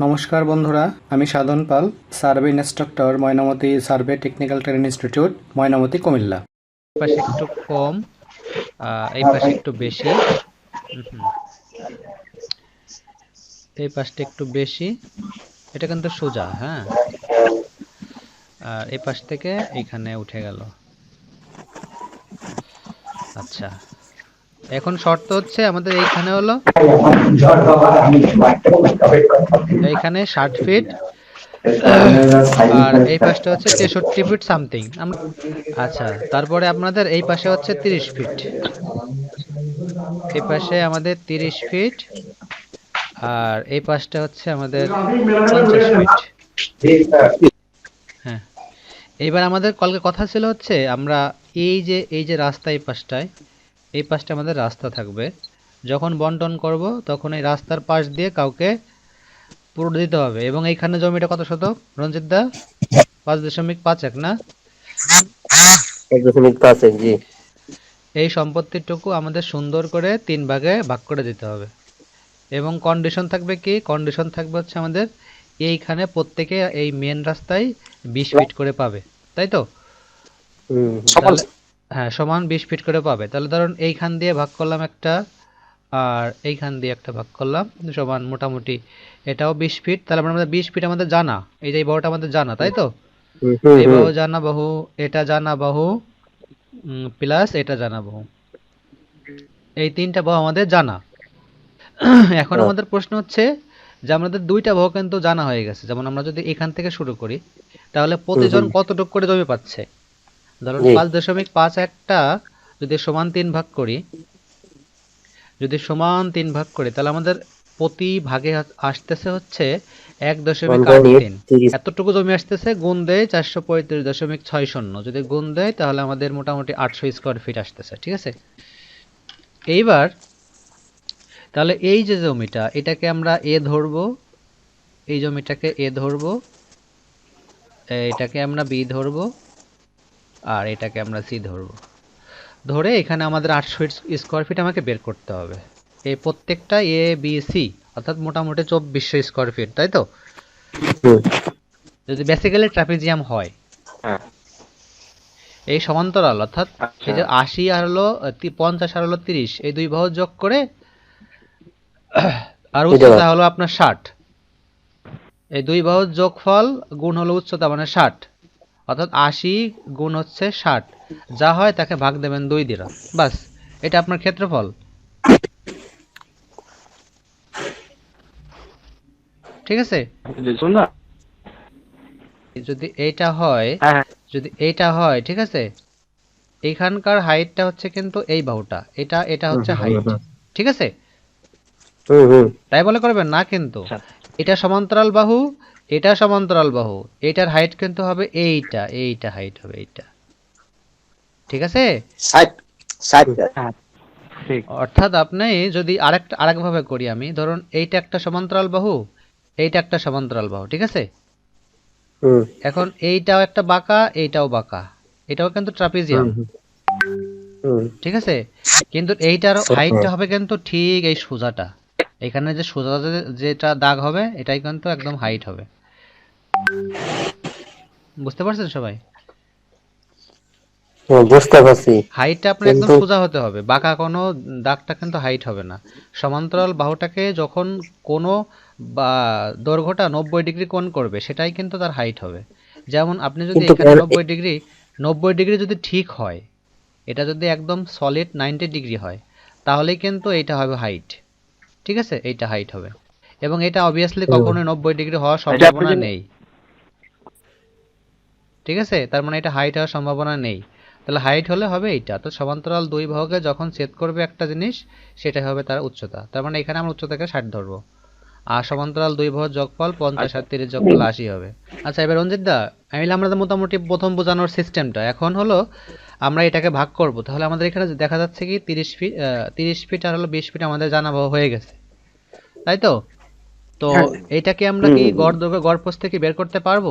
নমস্কার বন্ধুরা, আমি Sadhan Pal, survey instructor, Mainamati survey technical training institute, Mainamati, Comilla. পাশে একটু কম এই পাশে একটু বেশি। এই পাশটা একটু বেশি। এটা কিন্তু সোজা হ্যাঁ। আর এই পাশ থেকে এইখানে উঠে গেল। আচ্ছা। এখন শর্ত হচ্ছে আমাদের এইখানে হলো এইখানে ষাট ফিট আর এই পাশটা হচ্ছে তেষট্টি ফিট সামথিং আচ্ছা তারপরে আপনাদের এই পাশে হচ্ছে তিরিশ ফিট এই পাশে আমাদের তিরিশ ফিট আর এই পাশটা হচ্ছে আমাদের পঞ্চাশ ফিট হ্যাঁ। এইবার আমাদের কলকে কথা ছিল হচ্ছে আমরা এই যে এই যে রাস্তা এই পাশটায় এই পাশটা আমাদের রাস্তা থাকবে। যখন বন্টন করব তখন এই রাস্তার পাশ দিয়ে কাউকে পুরো দিতে হবে। এবং এইখানে জমিটা কত শতক? রঞ্জিত দা? পাঁচ দশমিক পাঁচ এক না? এক দশমিক পাঁচ এক জি। এই সম্পত্তিটুকু আমাদের সুন্দর করে তিন ভাগে ভাগ করে দিতে হবে। এবং কন্ডিশন থাকবে কি? কন্ডিশন থাকবে হচ্ছে আমাদের এইখানে প্রত্যেকে এই মেন রাস্তায় বিশ ফিট করে পাবে। তাই তো? হুম। তাহলে হ্যাঁ সমান বিশ ফিট করে পাবে। তাহলে ধরুন এইখান দিয়ে ভাগ করলাম একটা আর এইখান দিয়ে একটা ভাগ করলাম সমান মোটামুটি এটাও বিশ ফিট তাহলে আমাদের বিশ ফিট আমাদের জানা এই যে বাহুটা আমাদের জানা তাই তো? এই বাহু জানা বাহু এটা জানা বাহু প্লাস এটা জানা বাহু। এই তিনটা বাহু আমাদের জানা। এখন হ্যাঁ। আমাদের প্রশ্ন হচ্ছে যে আমাদের দুইটা বাহু কিন্তু জানা হয়ে গেছে। যেমন আমরা যদি এখান থেকে শুরু করি তাহলে প্রতিজন। কতটুকু করে জমি পাচ্ছে? ধরুন পাঁচ দশমিক পাঁচ একটা যদি সমান তিন ভাগ করি যদি সমান তিন ভাগ করি তাহলে আমাদের প্রতি ভাগে আসতেছে হচ্ছে এক দশমিক আট তিন। এতটুকু জমি আসতেছে গুণ দেয় চারশো পঁয়ত্রিশ দশমিক ছয় শূন্য যদি গুণ দেয় তাহলে আমাদের মোটামুটি আটশো স্কোয়ার ফিট আসতেছে ঠিক আছে? এইবার তাহলে এই যে জমিটা এটাকে আমরা এ ধরবো এই জমিটাকে এ ধরবো এটাকে আমরা বি ধরবো আর এটাকে আমরা সি ধরবো। ধরে এখানে আমাদের আটশো স্কোয়ার ফিট আমাকে বের করতে হবে। এই প্রত্যেকটা এ বি সি অর্থাৎ মোটামুটি চব্বিশশো স্কোয়ার ফিট তাই তো। যদি বেসিক্যালি ট্রাপিজিয়াম হয় হ্যাঁ। এই সমান্তরাল অর্থাৎ এই যে আশি আর হলো পঞ্চাশ আর হলো তিরিশ এই দুই বাহু যোগ করে আর উচ্চতা হলো আপনার ষাট। এই দুই বাহুর যোগফল গুণ হলো উচ্চতা মানে ষাট। অর্থাৎ আশি গুণ হচ্ছে ষাট। যা হয় তাকে ভাগ দেবেন দুই দিয়ে। বাস এটা আপনার ক্ষেত্রফল। ঠিক আছে? যদি এইটা হয় হ্যাঁ, যদি এইটা হয় ঠিক আছে? এইখানকার হাইটটা হচ্ছে কিন্তু এই বাহুটা। এটা এটা হচ্ছে হাইট। ঠিক আছে? তাই বলে করবেন না কিন্তু? এটা সমান্তরাল বাহু এটা সমান্তরাল বাহু। এটার হাইট কিন্তু হবে এইটা এইটা হাইট হবে এইটা। ঠিক আছে? ষাট অর্থাৎ আপনি যদি আরেকটা আরেকভাবে করি আমি ধরুন এইটা একটা সমান্তরাল বাহু এইটা একটা সমান্তরাল বাহু ঠিক আছে? হুম। এখন এইটাও একটা বাঁকা এইটাও বাঁকা। এটাও কিন্তু ট্রাপিজিয়াম ঠিক আছে? কিন্তু এইটার হাইটটা হবে কিন্তু ঠিক এই সোজাটা। এখানে যে সোজা যেটা দাগ হবে এটাই কিন্তু একদম হাইট হবে। বুঝতে পারছেন সবাই? হুম, বুঝতে পারছি। হাইটটা আপনার একদম সোজা হতে হবে। বাঁকা কোনো দাগটা কিন্তু হাইট হবে না। সমান্তরাল বাহুটাকে যখন কোনো বা দৈর্ঘ্যটা নব্বই ডিগ্রি কোণ করবে সেটাই কিন্তু তার হাইট হবে। যেমন আপনি যদি এখানে নব্বই ডিগ্রি নব্বই ডিগ্রি যদি ঠিক হয় এটা যদি একদম সলিড নাইনটি ডিগ্রি হয় তাহলেই কিন্তু এইটা হবে হাইট ঠিক আছে? এইটা হাইট হবে। এবং এটা অবভিয়াসলি হুম। কখনোই নব্বই ডিগ্রি হওয়ার সম্ভাবনা নেই। ঠিক আছে? তার মানে এটা হাইট হওয়ার সম্ভাবনা নেই। তাহলে হাইট হলে হবে এইটা। তো সমান্তরাল দুই ভাগে যখন ছেদ করবে একটা জিনিস সেটা হবে তার উচ্চতা। তার মানে এখানে আমরা উচ্চতাকে ষাট ধরবো। আর সমান্তরাল দুই ভাগ যোগফল পঞ্চাশ আর তিরিশ যোগফল আশি হবে। আচ্ছা এবার রঞ্জিত দা আমি আমরা মোটামুটি প্রথম বোঝানোর সিস্টেমটা এখন হলো আমরা এটাকে ভাগ করব। তাহলে আমাদের এখানে দেখা যাচ্ছে কি তিরিশ ফিট তিরিশ ফিট আর হলো বিশ ফিট আমাদের জানা হয়ে গেছে। তাই তো? তো এইটাকে আমরা কি গড় গড় পোস্ট থেকে বের করতে পারব?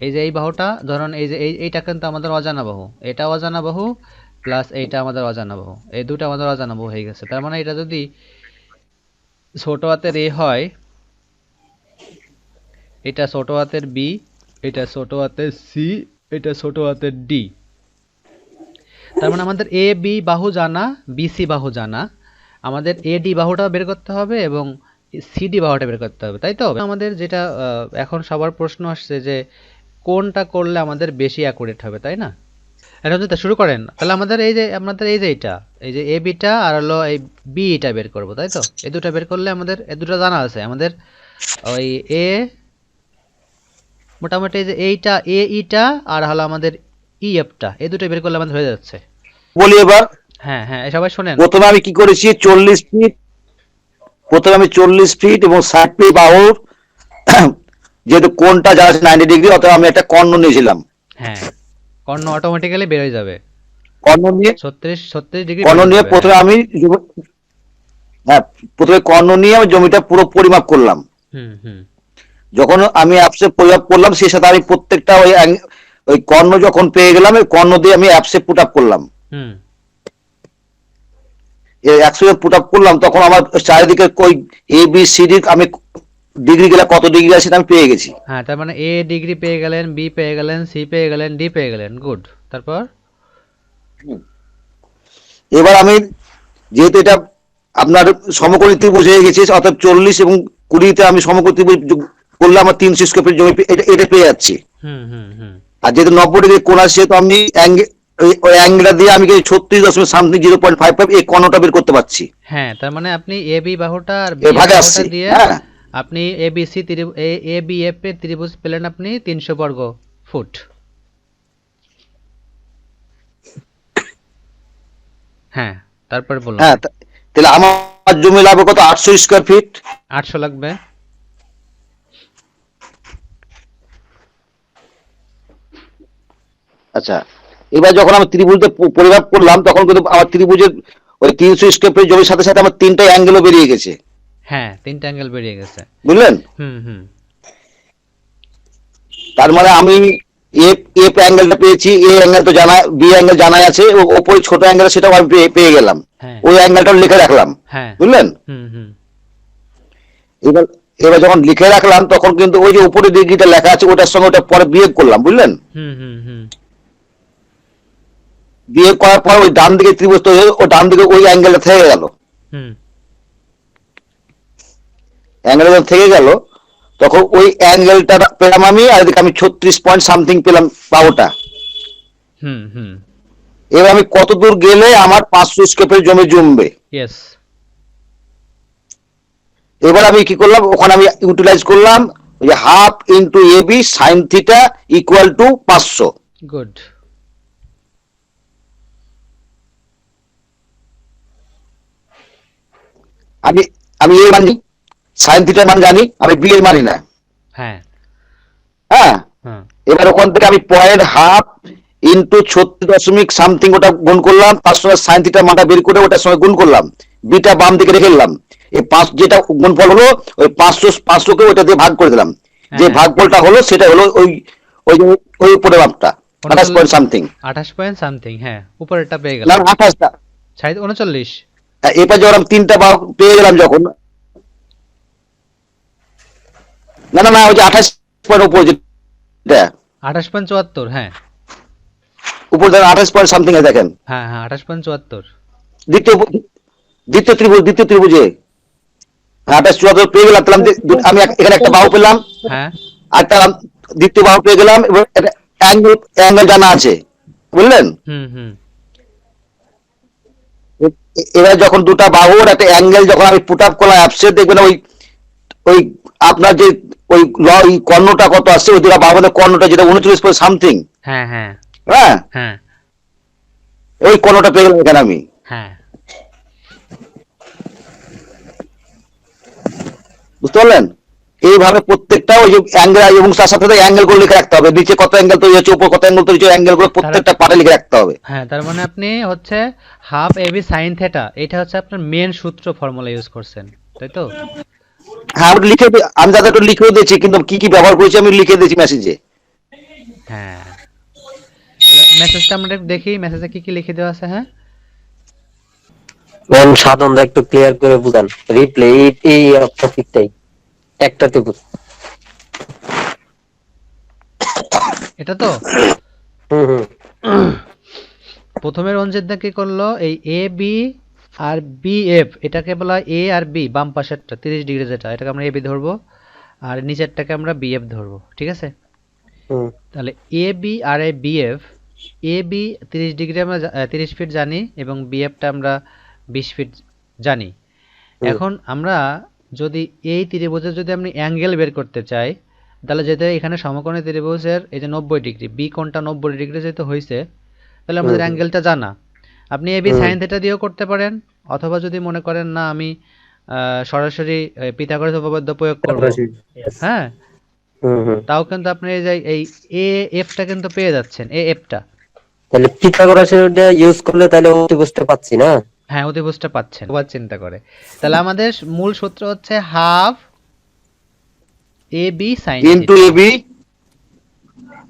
এই যে এই বাহুটা, ধরুন এই যে এই, এইটা কিন্তু আমাদের অজানা বাহু। এটা অজানা বাহু প্লাস এইটা আমাদের অজানা বাহু। এই দুটো আমাদের অজানা বাহু হয়ে গেছে। তার মানে এটা যদি ছোট হাতের এ হয়, এটা ছোট হাতের বি, এটা ছোট হাতের সি, এটা ছোট হাতের ডি। তার মানে আমাদের এ, বি বাহু জানা বিসি বাহু জানা। আমাদের এ, ডি বাহুটা বের করতে হবে এবং সিডি বাহুটা বের করতে হবে, তাই তো? আমাদের যেটা এখন সবার প্রশ্ন আসছে যে কোনটা করলে আমাদের বেশি অ্যাকুরেট হবে তাই না? এটা হচ্ছে শুরু করেন তাহলে আমাদের এই যে আমাদের এই যে এটা এই যে এ বিটা আর হলো এই বি এটা বের করব তাই তো? এই দুটো বের করলে আমাদের এই দুটো জানা আছে আমাদের ওই এ মোটামুটি এই যে এইটা এ ইটা আর হলো আমাদের ই এফটা এই দুটো বের করলে আমাদের হয়ে যাচ্ছে। বলি এবার। হ্যাঁ হ্যাঁ সবাই শোনেন। প্রথমে আমি কি করেছি চল্লিশ ফিট প্রথমে আমি চল্লিশ ফিট এবং ষাট ফিট বাহুর যেহেতু কোনটা যা আছে নাইনটি ডিগ্রি অথবা আমি একটা কর্ণ নিয়েছিলাম। হ্যাঁ কর্ণ অটোমেটিক্যালি বের হয়ে যাবে। কর্ণ নিয়ে ছত্রিশ ছত্রিশ ডিগ্রি কর্ণ নিয়ে প্রথমে আমি হ্যাঁ প্রথমে কর্ণ নিয়ে আমি জমিটা পুরো পরিমাপ করলাম। হুম হুম। যখন আমি অ্যাপসে পরিমাপ করলাম সেই সাথে আমি প্রত্যেকটা ওই ওই কর্ণ যখন পেয়ে গেলাম ওই কর্ণ দিয়ে আমি অ্যাপসে পুট আপ করলাম। হুম। একশো পুট আপ করলাম তখন আমার চারিদিকে ওই এ বি সি ডি আমি ডিগ্রি গেলে কত ডিগ্রি আছে সেটা আমি পেয়ে গেছি। হ্যাঁ তার মানে এ ডিগ্রি পেয়ে গেলেন বি পেয়ে গেলেন সি পেয়ে গেলেন ডি পেয়ে গেলেন। গুড তারপর? এবার আমি যেহেতু এটা আপনার সমকোণী ত্রিভুজ হয়ে গেছে অর্থাৎ চল্লিশ এবং কুড়িতে আমি সমকোণী ত্রিভুজ করলে আমার তিনশো স্কোয়ার জমি এটা এটা পেয়ে যাচ্ছি। হুম হুম হুম। আর যেহেতু নব্বই ডিগ্রি কোণ আছে তো আমি ওই- অ্যাঙ্গেলটা দিয়ে আমি ছত্রিশ দশমিক something zero point five five এই কর্ণটা বের করতে পারছি। হ্যাঁ তার মানে আপনি এ বি বাহুটা আর ভাগে দিয়ে হ্যাঁ। আপনি A B C A B F এর ত্রিভুজ পেলেন আপনি তিনশো বর্গ ফুট। হ্যাঁ তারপরে বলুন। হ্যাঁ তাহলে আমার জমি লাগবে কত? আটশো স্কোয়ার ফিট আটশো লাগবে। আচ্ছা এবার যখন আমি ত্রিভুজটা পরিমাপ করলাম তখন কিন্তু আমার ত্রিভুজের ওই তিনশো স্কোয়ার ফিট জমির সাথে সাথে আমার তিনটা অ্যাঙ্গেলও বেরিয়ে গেছে। হ্যাঁ তিনটা অ্যাঙ্গেল বেরিয়ে গেছে। বুঝলেন? হুম হুম। তার মানে আমি এ এফ অ্যাঙ্গেলটা পেয়েছি এ অ্যাঙ্গেল তো জানা বি অ্যাঙ্গেল জানাই আছে ও ওপরে ছোট অ্যাঙ্গেল সেটাও আমি পেয়ে- গেলাম। হ্যাঁ। ওই অ্যাঙ্গেলটাও লিখে রাখলাম। হ্যাঁ। বুঝলেন? হুম হুম। এবার এবার যখন লিখে রাখলাম তখন কিন্তু ওই যে উপরে ডিগ্রিটা লেখা আছে ওটার সঙ্গে ওটা পরে বিয়োগ করলাম বুঝলেন? হুম হুম হুম। বিয়োগ করার পর ওই ডান দিকে ত্রিভুজ তৈরি ও ডান দিকে ওই অ্যাঙ্গেলটা থেকে গেল। হুম। অ্যাঙ্গেল যখন থেকে গেল তখন ওই অ্যাঙ্গেলটা পেলাম আমি আর এদিকে আমি ছত্রিশ পয়েন্ট সামথিং পেলাম হুম হুম। এবার আমি কত দূর গেলে আমার পাঁচশো স্কোয়ার জমি জমবে? এবার আমি কি করলাম ওখানে আমি ইউটিলাইজ করলাম যে half into A B sine theta equal to পাঁচশো। গুড আমি আমি এ মানি সাইন থিটার মান জানি আমি বি এর মানি না। হ্যাঁ। হ্যাঁ? হ্যাঁ। এবার ওখান থেকে আমি পয়েন্ট হাফ ইন্টু ছত্রিশ দশমিক সামথিং ওটা গুণ করলাম তার সঙ্গে সাইন থিটার মানটা বের করে ওটার সঙ্গে গুণ করলাম। বিটা বাম দিকে রেখে দিলাম। এই পাঁচ যেটা গুণফল হলো ওই পাঁচশো পাঁচশোকে ওইটা দিয়ে ভাগ করে দিলাম। যে হ্যাঁ। ভাগফলটা হলো সেটা হলো ওই ওই ওই উপরে মাপটা আঠাশ পয়েন্ট সামথিং আঠাশ পয়েন্ট সামথিং হ্যাঁ উপরেরটা পেয়ে গেলাম। আঠাশটা। উনচল্লিশ। এবার যখন আমি তিনটা পেয়ে গেলাম যখন না না না ওই যে আঠাশ পয়েন্ট উপর যেটা আঠাশ পয়েন্ট চুয়াত্তর হ্যাঁ। উপর দেখেন আঠাশ পয়েন্ট সামথিং দেখেন। হ্যাঁ হ্যাঁ আঠাশ পয়েন্ট চুয়াত্তর। দ্বিতীয় দ্বিতীয় ত্রিভুজ দ্বিতীয় ত্রিভুজে। আঠাশ চুয়াত্তর পেয়ে গেলাম তাহলে আমি এখানে একটা বাহু পেলাম। হ্যাঁ। আর একটা দ্বিতীয় বাহু পেয়ে গেলাম এবং অ্যাঙ্গেল অ্যাঙ্গেল জানা আছে। বুঝলেন? হুম হুম। এ- এবার যখন দুটা বাহুর একটা অ্যাঙ্গেল যখন আমি পুট আপ করলাম অ্যাপসে দেখবেন ওই ওই আপনার যে ওই ওই কর্ণটা কত আসছে? ওই দুটা বাহুর কর্ণটা যেটা উনচল্লিশ পয়েন্ট সামথিং হ্যাঁ হ্যাঁ। হ্যাঁ? হ্যাঁ। ওই কর্ণটা পেয়ে গেলাম এখানে আমি। হ্যাঁ। বুঝতে পারলেন? এইভাবে প্রত্যেকটা ওই যে অ্যাঙ্গেল এবং তার সাথে অ্যাঙ্গেলগুলো লিখে রাখতে হবে। নিচে কত অ্যাঙ্গেল তৈরি হচ্ছে উপর কত অ্যাঙ্গেল তৈরি হচ্ছে অ্যাঙ্গেলগুলো প্রত্যেকটা পারে লিখে রাখতে হবে। হ্যাঁ তার মানে আপনি হচ্ছে হাফ এবি সাইন থেটা এটা হচ্ছে আপনার মেন সূত্র ফর্মুলা ইউজ করছেন তাই তো? হ্যাঁ আমি লিখে দি- আমি দাদা একটু লিখেও দিয়েছি কিন্তু কি কি ব্যবহার করেছি আমি লিখে দিয়েছি মেসেজে হ্যাঁ। মেসেজটা আমরা দেখি মেসেজে কি কি লিখে দেওয়া আছে হ্যাঁ? ম্যাম সাধনটা একটু ক্লিয়ার করে বুঝান। রিপ্লে এই টপিকটাই একটা ত্রিভুজ এটা তো? হুম হুম। প্রথমে রঞ্জিতদা কি করল? এই এ বি আর বি এফ এটাকে বলা হয় এ আর বি বাম পাশেরটা তিরিশ ডিগ্রি যেটা এটাকে আমরা এ বি ধরবো আর নিচেরটাকে আমরা বি এফ ধরবো ঠিক আছে? তাহলে A B R A B F A B তিরিশ ডিগ্রি আমরা তিরিশ ফিট জানি এবং বি এফটা আমরা বিশ ফিট জানি। এখন আমরা যদি এই ত্রিভুজের যদি আপনি অ্যাঙ্গেল বের করতে চাই তাহলে যেতে এখানে সমকোণী ত্রিভুজের এই যে নব্বই ডিগ্রি বি কোণটা নব্বই ডিগ্রি যেহেতু হয়েছে তাহলে আমাদের অ্যাঙ্গেলটা জানা। আপনি এ বি সাইন থেটা দিয়েও করতে পারেন অথবা যদি মনে করেন না আমি সরাসরি পিথাগোরাস উপপাদ্য প্রয়োগ করব। হ্যাঁ? তাও কিন্তু আপনি এই যে এই এ এফটা কিন্তু পেয়ে যাচ্ছেন এ এফটা তাহলে পিথাগোরাসের ইউজ করলে তাহলে অতিবুঝতে পাচ্ছি না? হ্যাঁ অতিভুজটা পাচ্ছেন আবার চিন্তা করে। তাহলে আমাদের মূল সূত্র হচ্ছে half A B sine into AB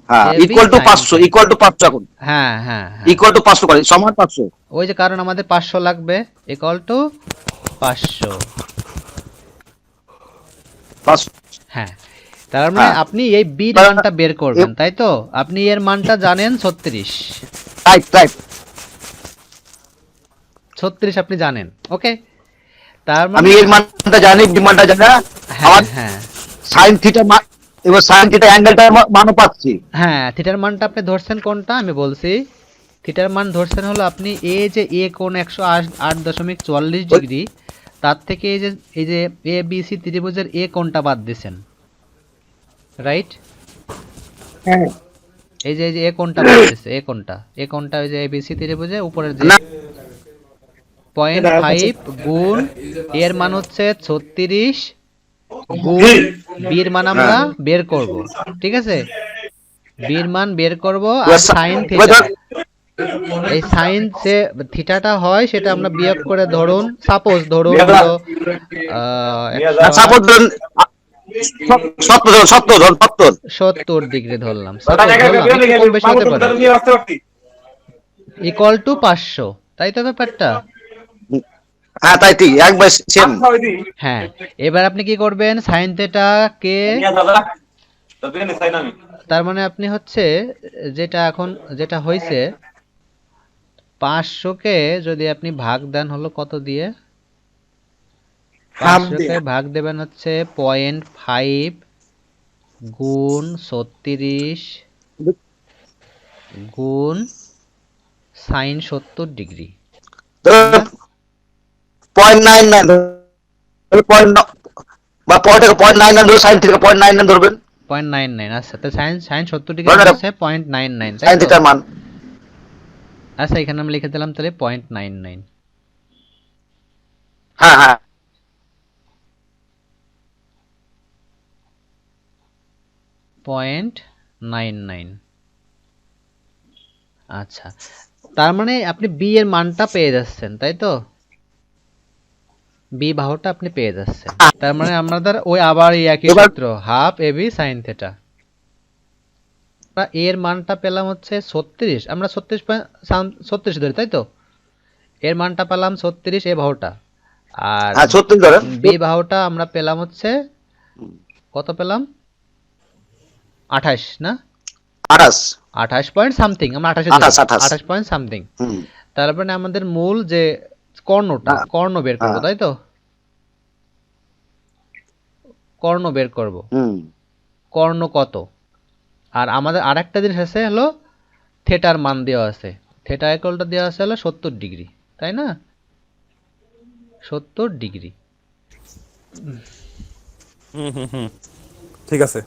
হ্যাঁ ইকুয়াল টু sin পাঁচশো theta। ইকুয়াল টু পাঁচশো এখন। হ্যাঁ হ্যাঁ ইকুয়াল টু পাঁচশো করে সমান পাঁচশো। ওই যে কারণ আমাদের পাঁচশো লাগবে ইকুয়াল টু পাঁচশো। পাঁচশো। তার মানে। আপনি এই বির তার- মানটা বের করবেন তাই তো? আপনি এর মানটা জানেন ছত্রিশ। রাইট ছত্রিশ আপনি জানেন ওকে তার মানে আমি এর মানটা জানি বি মানটা জানি হ্যাঁ হ্যাঁ। সাইন থিটা মান এবার সাইন থিটা অ্যাঙ্গেলটা মানও পাচ্ছি। হ্যাঁ থিটার মানটা আপনি ধরছেন কোনটা? আমি বলছি থিটার মান ধরছেন হলো আপনি এ যে এ কোণ একশো আট দশমিক চুয়াল্লিশ ডিগ্রি তার থেকে এই যে এই যে এ বি সি ত্রিভুজের এ কোণটা বাদ দিছেন। রাইট হ্যাঁ। এই যে এই যে এ কোণটা বাদ দিছে এ কোণটা। এ কোণটা ওই যে এ বি সি ত্রিভুজে উপরের যে পয়েন্ট ফাইভ গুণ এর মান হচ্ছে ছত্রিশ গুণ বির মান আমরা বের করব ঠিক আছে? বির মান বের করব আর সাইন থিটা এই সাইন যে থিটাটা হয় সেটা আমরা বিয়োগ করে ধরুন সাপোজ ধরুন হলো সাপোজ ধরুন সত্তর ডিগ্রি ধরলাম ইকুয়াল টু পাঁচশো তাই তো ব্যাপারটা? হ্যাঁ তাই ঠিক একবার সেম। আচ্ছা। হ্যাঁ এবার আপনি কি করবেন? সাইন থিটা কে তার মানে আপনি হচ্ছে যেটা এখন যেটা হয়েছে পাঁচশোকে যদি আপনি ভাগ দেন হলো কত দিয়ে? পাঁচশোকে ভাগ দেবেন হচ্ছে পয়েন্ট ফাইভ গুণ ছত্রিশ গুণ সাইন সত্তর degree. Point nine nine point বা পয়েন্ট পয়েন্ট নাইন নাইন ধরুন সাইন থেকে পয়েন্ট নাইন নাইন ধরবেন। পয়েন্ট নাইন নাইন আচ্ছা তো সাইন সাইন সত্তর ডিগ্রি ধরে পয়েন্ট নাইন নাইন সাইন থিটার মান। আচ্ছা এখানে আমি লিখে দিলাম তাহলে পয়েন্ট নাইন নাইন হ্যাঁ হ্যাঁ। পয়েন্ট নাইন নাইন আচ্ছা তার মানে আপনি বি এর মানটা পেয়ে যাচ্ছেন তাই তো? বি বাহুটা আপনি পেয়ে যাচ্ছেন। তার মানে আমাদের ওই আবার এই একই সূত্র half A B sine theta এর মানটা পেলাম হচ্ছে ছত্রিশ। আমরা ছত্রিশ পয়েন্ট ছত্রিশ ধরি তাই তো? এর মানটা পেলাম ছত্রিশ এ বাহুটা। আর হ্যাঁ বি বাহুটা আমরা পেলাম হচ্ছে কত পেলাম? আঠাশ না? আঠাশ। Point something. আমরা আঠাশে। আঠাশ, পয়েন্ট সামথিং। হুম। তার মানে আমাদের মূল যে কর্ণটা। কর্ণ বের করব হ্যাঁ। তাই তো? কর্ণ বের করব। কর্ণ কত? আর আমাদের আরেকটা জিনিস আছে হলো থেটার মান দেওয়া আছে। থেটা একলটা দেওয়া আছে হলো সত্তর ডিগ্রি তাই না? সত্তর ডিগ্রি। ঠিক আছে।